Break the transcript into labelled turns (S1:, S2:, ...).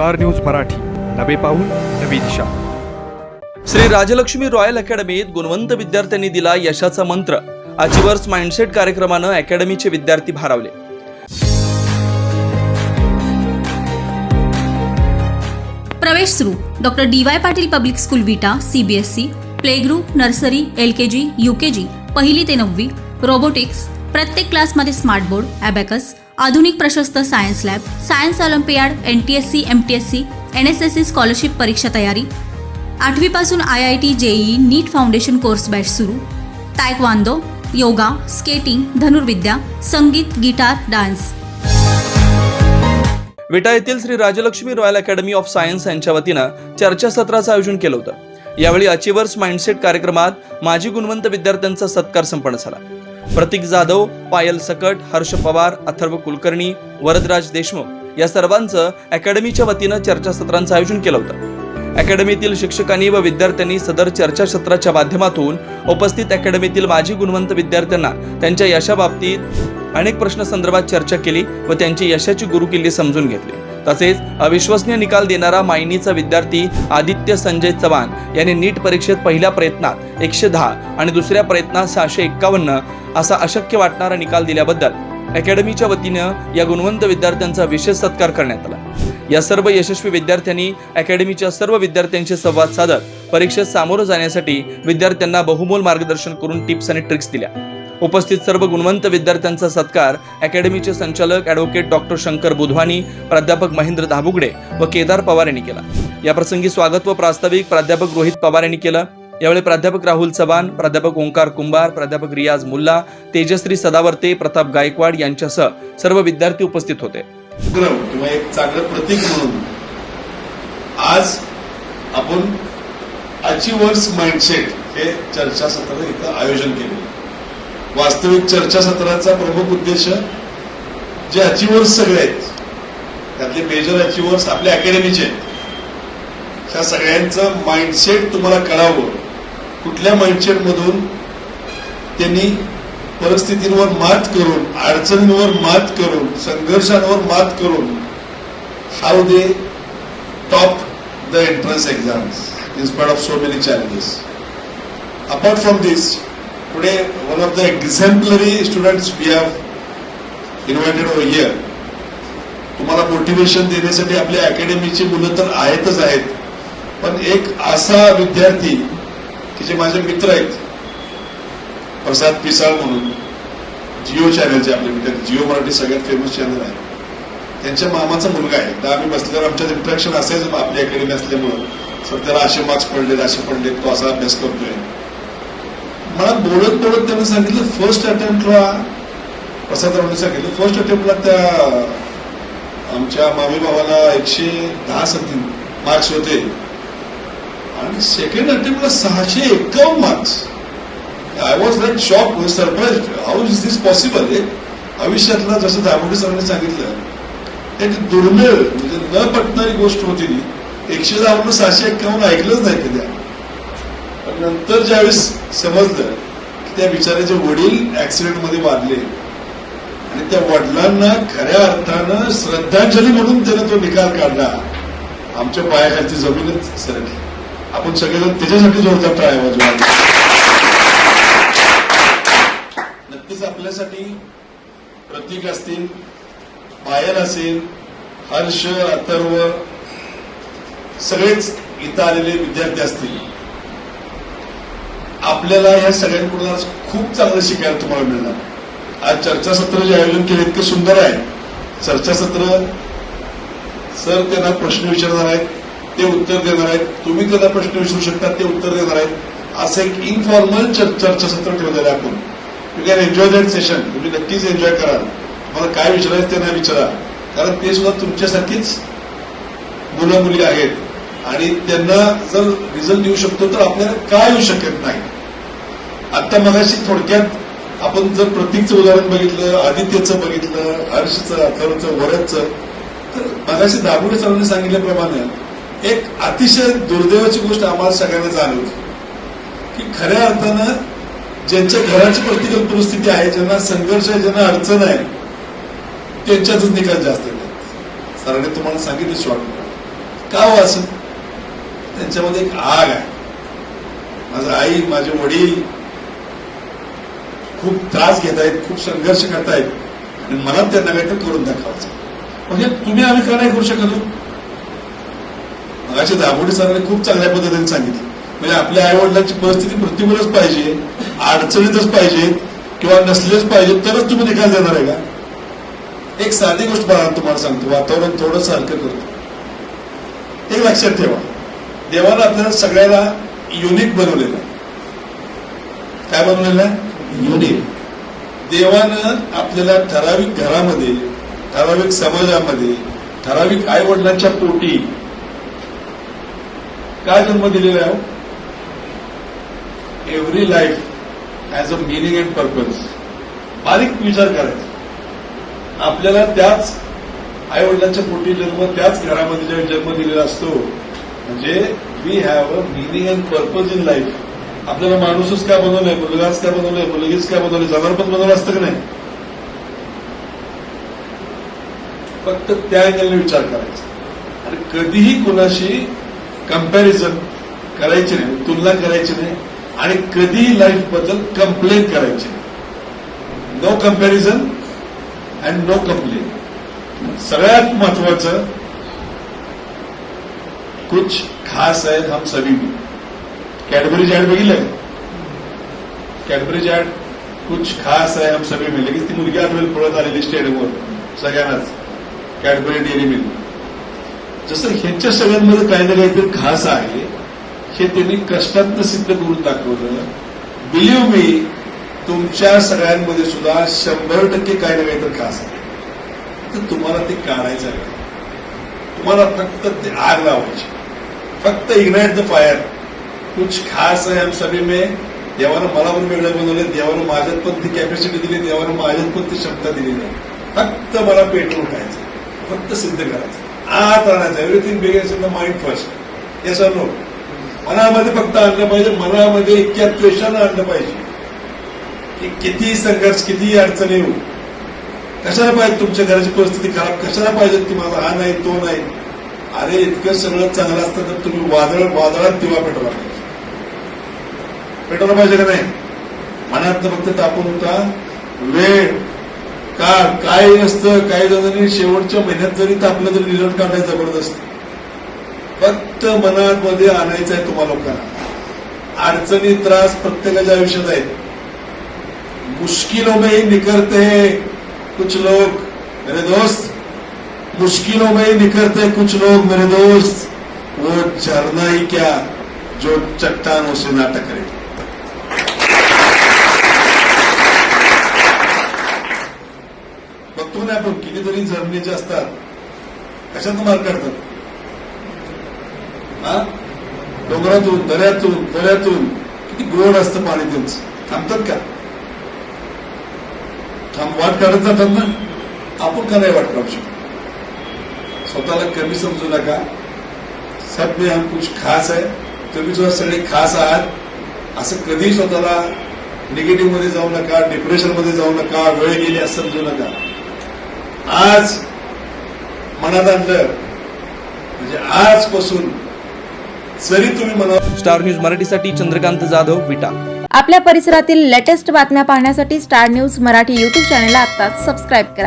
S1: Star news Marathi. नवे पाऊल नवी दिशा.
S2: श्री राजलक्ष्मी रॉयल अकॅडमीत गुणवंत विद्यार्थ्यांनी दिला यशाचा मंत्र. अचिवर्स माइंडसेट कार्यक्रमानं अकॅडमीचे विद्यार्थी भारावले.
S3: प्रवेश सुरू. Doctor D Y Patil public school Vita CBSE play group nursery L K G U K G पहिली ते नववी रोबोटिक्स प्रत्येक क्लासमध्ये स्मार्ट बोर्ड अबॅकस आधुनिक प्रशस्त science lab science olympiad N T S C M T S C N S S C scholarship परीक्षा तयारी. आठवीपासून I I T JEE NEET foundation course batch सुरू. तायक्वांदो योगा स्केटिंग धनुर्विद्या संगीत guitar dance.
S2: Vita येथील Shri Rajlakshmi royal academy of science यांच्या वतीनं चर्चासत्राचं आयोजन केलं होतं. यावेळी अचिव्हर्स माइंडसेट कार्यक्रमात माजी गुणवंत विद्यार्थ्यांचा सत्कार संपन्न झाला. प्रतीक जाधव पायल सकट हर्ष पवार अथर्व कुलकर्णी वरदराज देशमुख या सर्वांचं अकॅडमीच्या वतीनं चर्चासत्रांचं आयोजन केलं होतं. अकॅडमीतील शिक्षकांनी व विद्यार्थ्यांनी सदर चर्चासत्राच्या माध्यमातून उपस्थित अकॅडमीतील माजी गुणवंत विद्यार्थ्यांना त्यांच्या यशाबाबतीत अनेक प्रश्न संदर्भात चर्चा केली व त्यांची यशाची गुरुकिल्ली समजून घेतली. तसेच अविश्वसनीय निकाल देणारा मायनीचा विद्यार्थी आदित्य संजय चव्हाण यांनी नीट परीक्षेत पहिल्या प्रयत्नात एकशे दहा आणि दुसऱ्या प्रयत्नात सहाशे एक्कावन्न असा अशक्य वाटणारा निकाल दिल्याबद्दल अकॅडमीच्या वतीनं या गुणवंत विद्यार्थ्यांचा विशेष सत्कार करण्यात आला. या सर्व यशस्वी विद्यार्थ्यांनी अकॅडमीच्या सर्व विद्यार्थ्यांशी संवाद साधत परीक्षेत सामोरं जाण्यासाठी विद्यार्थ्यांना बहुमोल मार्गदर्शन करून टिप्स आणि ट्रिक्स दिल्या. उपस्थित सर्व गुणवंत विद्यार्थ्यांचा सत्कार अकॅडमीचे संचालक ॲडव्होकेट डॉक्टर शंकर बुधवानी प्राध्यापक महेंद्र धाबुगडे व केदार पवार यांनी केला याप्रसंगी स्वागत व प्रास्ताविक प्राध्यापक रोहित पवार यांनी केलं. यावेळी प्राध्यापक राहुल चव्हाण प्राध्यापक ओंकार कुंभार प्राध्यापक रियाज मुल्ला तेजश्री सदावर्ते प्रताप गायकवाड यांच्यासह सर्व विद्यार्थी उपस्थित होते.
S4: किंवा एक चांगलं प्रतीक म्हणून आज आपण अचिव्हर्स माइंडसेट हे चर्चासत्र इथं आयोजन केलं वास्तविक चर्चासत्राचा प्रमुख उद्देश जे अचिव्हर्स सगळे आहेत त्यातले मेजर अचिव्हर्स आपल्या अकॅडमीचे आहेत. त्या सगळ्यांचं माइंडसेट तुम्हाला कळावं. कुठल्या माइंडसेट मधून त्यांनी परिस्थितींवर मात करून अडचणींवर मात करून संघर्षांवर मात करून how they top the entrance exams in spite of so many challenges apart from this today one of the exemplary students we have invited over here. तुम्हाला मोटिवेशन देण्यासाठी आपल्या अकॅडमीची मुलं तर आहेतच आहेत. पण एक असा विद्यार्थी की जे माझे मित्र आहेत प्रसाद पिसाळ म्हणून जिओ चॅनलचे आपले विद्यार्थी. जिओ मराठी सगळ्यात फेमस चॅनल आहे. त्यांच्या मामाचा मुलगा आहे. तर आम्ही बसल्यावर आमच्यात इंट्रॅक्शन असायचं आपली अकॅडमी असल्यामुळं. सर त्याला असे मार्क्स पडले असे पडलेत तो असा अभ्यास करतोय. मला बोलत बोलत त्यानं सांगितलं फर्स्ट अटेम्प्टला प्रसादरावांनी सांगितलं फर्स्ट अटेम्प्टला त्या आमच्या मामी भावाला एकशे दहा समथिंग मार्क्स होते. आणि सेकंड अटेम्प्टला सहाशे एक्कावन्न marks I was like shock surprise how is this possible आयुष्यातला जसं दामोदर सरांनी सांगितलं एक दुर्मिळ म्हणजे न पटणारी गोष्ट होती एकशे दहा सहाशे एक्कावन्न ऐकलंच नाही कधी नंतर ज्यावेळेस समजलं की त्या बिचाऱ्याचे वडील ऍक्सिडेंटमध्ये वारले आणि त्या वडिलांना खऱ्या अर्थानं श्रद्धांजली म्हणून त्यानं तो निकाल काढला. आमच्या पायाखालची जमीनच सरकली. आपण सगळेजण त्याच्यासाठी जोरदार टाळ्या बाजूला नक्कीच आपल्यासाठी प्रतीक असतील पायल असेल हर्ष अथर्व सगळेच इथं आलेले विद्यार्थी असतील. आपल्याला ह्या सगळ्यांकडून आज खूप चांगलं शिकायला तुम्हाला मिळणार. आज चर्चासत्र जे आयोजन केले इतकं सुंदर आहे. चर्चासत्र सर त्यांना प्रश्न विचारणार आहेत ते उत्तर देणार आहेत. तुम्ही त्यांना प्रश्न विचारू शकता ते उत्तर देणार आहेत. असं एक इनफॉर्मल चर्चासत्र ठेवलेलं आहे आपण. You can enjoy that session तुम्ही नक्कीच एन्जॉय कराल. तुम्हाला काय विचारायचं ते नाही विचारा. कारण ते सुद्धा तुमच्यासारखीच मुलं मुली आहेत. आणि त्यांना जर रिझल्ट येऊ शकतो तर आपल्याला काय येऊ शकत नाही. आता मगाशी थोडक्यात आपण जर प्रतीकचं उदाहरण बघितलं आदित्यचं बघितलं हर्षचं अथर्वचं वरदचं तर मगाशी दाबुडे सरांनी सांगितल्याप्रमाणे एक अतिशय दुर्दैवाची गोष्ट आम्हाला सगळ्यांना जाणवली की खऱ्या अर्थानं ज्यांच्या घराची प्रतिकूल परिस्थिती आहे ज्यांना संघर्ष आहे ज्यांना अडचण आहे त्यांच्यातच निकाल जास्त सरांनी तुम्हाला सांगितलं शॉर्ट का हो असं? त्यांच्यामध्ये एक आग आहे. माझं आई माझे वडील खूप त्रास घेत आहेत खूप संघर्ष करतायत. आणि मला त्यांना काहीतरी करून दाखवायचं म्हणजे तुम्ही आम्ही का नाही करू शकत हो? मगाशी दाभोडे सरांनी खूप चांगल्या पद्धतीने सांगितलं. म्हणजे आपल्या आई वडिलांची परिस्थिती मृत्यूवरच पाहिजे अडचणीतच पाहिजे किंवा नसलेच पाहिजे तरच तुम्ही निकाल देणार आहे का? एक साधी गोष्ट मला तुम्हाला सांगतो. वातावरण थोडं सारखं करतो. एक लक्षात ठेवा. देवानं आपल्याला सगळ्याला युनिक बनवलेलं आहे. काय बनवलेलं आहे? युनिक देवानं आपल्याला ठराविक घरामध्ये ठराविक समाजामध्ये ठराविक आई वडिलांच्या पोटी काय जन्म दिलेला आहे? Every life has a meaning and purpose बारीक विचार करायचा. आपल्याला त्याच आई वडिलांच्या पोटी जन्म त्याच घरामध्ये जन्म दिलेला असतो म्हणजे we have a meaning and purpose in life आपल्याला माणूसच का बनवलंय मुलगाच का बनवलंय मुलगीच का बनवलंय जनावर पण बनवलं असतं का नाही? फक्त त्या अँगलने विचार करायचा. आणि कधीही कुणाशी कंपॅरिझन करायची नाही तुलना करायची नाही आणि कधीही लाईफबद्दल कंप्लेन करायची नाही. No comparison and no complain सगळ्यात महत्वाचं कुछ खास आहेत हम सभी में। कॅडबरीज ऍड बघितलं कॅडबरीज ऍड कुछ खास आहे हम सभी में। लगेच ती मुलगी आठवेल पळत आलेली स्टेडियमवर सगळ्यांनाच कॅडबरी डेअरी मिल्क जसं ह्यांच्या सगळ्यांमध्ये काही ना काहीतरी खास आहे हे त्यांनी कष्टातनं सिद्ध करून दाखवलं बिलीव्ह मी तुमच्या सगळ्यांमध्ये सुद्धा शंभर टक्के काही ना काहीतरी खास आहे तर तुम्हाला ते काढायचं आहे तुम्हाला फक्त ते आग लावायची। फक्त इग्नाइट द फायर. कुछ खास आहे हम सभी में. देवानं मला पण वेगळं बनवलं देवानं माझ्यात पण ती कॅपॅसिटी दिली. देवानं माझ्यात पण ती क्षमता दिलेली आहे फक्त मला पेट्रोल खायचं फक्त सिद्ध करायचं. आत आणायचं. Everything begins in the mind first हे सर नो मनामध्ये फक्त आणलं पाहिजे. मनामध्ये इतक्या त्वेषानं आणलं पाहिजे. की किती संघर्ष किती अडचणी येऊ. कशाला पाहिजे तुमच्या घराची परिस्थिती खराब? कशाला पाहिजे की माझा हा नाही तो नाही? अरे इतकं सगळं चांगलं असतं तर तुम्ही वादळ वादळात दिवा पेटवला पाहिजे. पेटवला पाहिजे का नाही? मनात फक्त तापून होता वेळ का काय नसतं काही जणांनी शेवटच्या महिन्यात जरी तापलं तरी रिझल्ट काढायला जबरदस्त. फक्त मनात मध्ये आणायचं आहे तुम्हा लोकांना. अडचणी त्रास प्रत्येकाच्या आयुष्यात आहेत. मुश्किलों में ही निकलते कुछ लोग मेरे दोस्त मुश्किलों में ही निकलते कुछ लोग मेरे दोस्त वो झरना ही क्या जो चट्टानों से ना टकरे। बघतो ना आपण कितीतरी झरणे जे असतात कशात मार काढतात? हा? डोंगरातून दऱ्यातून दऱ्यातून किती गोड असतं पाणी त्यांचं. थांबतात का? थांब वाट काढत जातात ना? आपण का नाही वाट काढू शकतो? स्वतःला कमी समजू नका. सब में हम कुछ खास आहे. तुम्ही सुद्धा सगळे खास आहात असं कधी स्वतःला निगेटिव्हमध्ये जाऊ नका डिप्रेशनमध्ये जाऊ नका वेळ गेली असं समजू नका. आज मनात आणलं म्हणजे आजपासून जरी तुम्ही मनात
S2: स्टार न्यूज मराठीसाठी चंद्रकांत जाधव विटा.
S5: आपल्या परिसरातील लेटेस्ट बातम्या पाहण्यासाठी स्टार न्यूज मराठी यूट्यूब चॅनलला आत्ताच सबस्क्राईब करा.